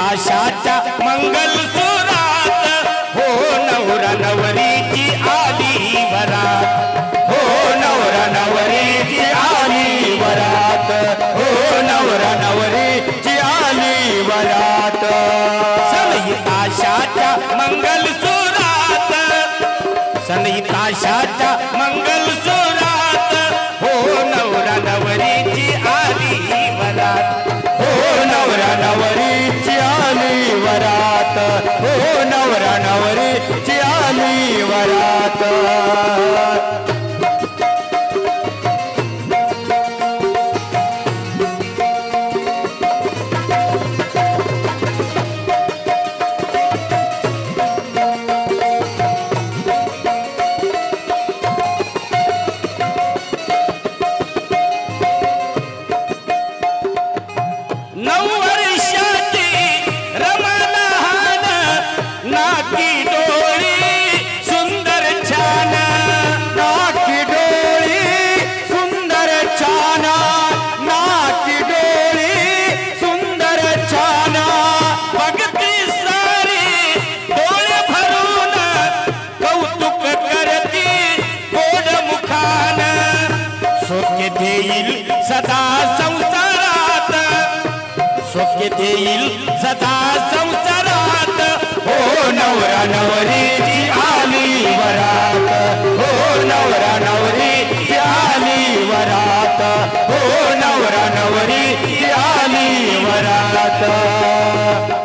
आशाच्या मंगल सुरात हो नवरा नवरीची आली वरात. हो नवरा नवरीची आली वरात. हो नवरा नवरीची आली वरात. सनई मंगल सुरात सनई ताशाच्या मंगल आली येथे येईल सदा संसारात. हो नवरा नवरीची आली वरात. हो नवरा नवरीची आली वरात. हो नवरा नवरीची आली वरात.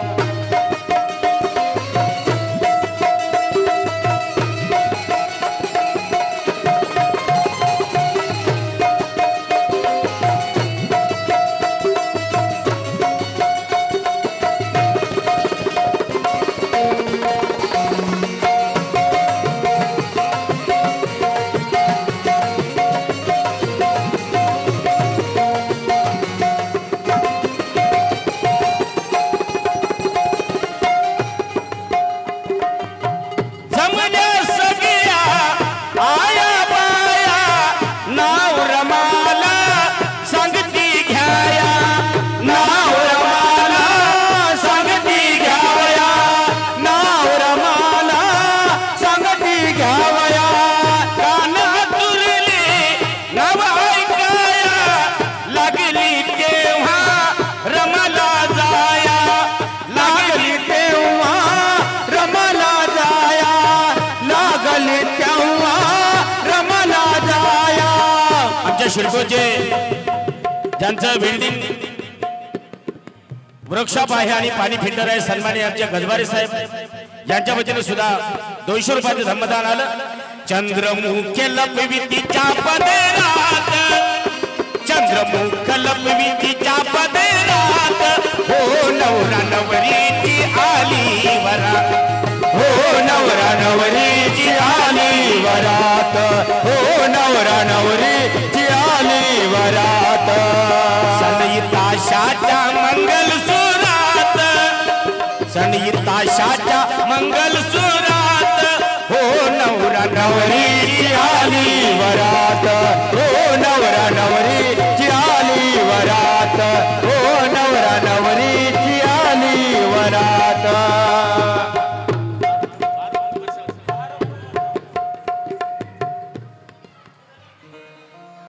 आमच्या शिल्पोचे ज्यांचं बिल्डिंग वर्कशॉप आहे आणि पाणी फिल्टर आहे सन्मानी आमचे गजवारे साहेब यांच्या वतीने सुद्धा दोनशे रुपयाचं धम्मदान आलं. चंद्रमुख लपवितीच्या पदरात चंद्रमुख लपवितीच्या पदरात हो नवरा नवरीची आली वरा हो नवरा नवरीची आली वरात हो नवरा नवरीची आली वरात। सनई ताशाच्या मंगल सुरात सनई ताशाच्या मंगल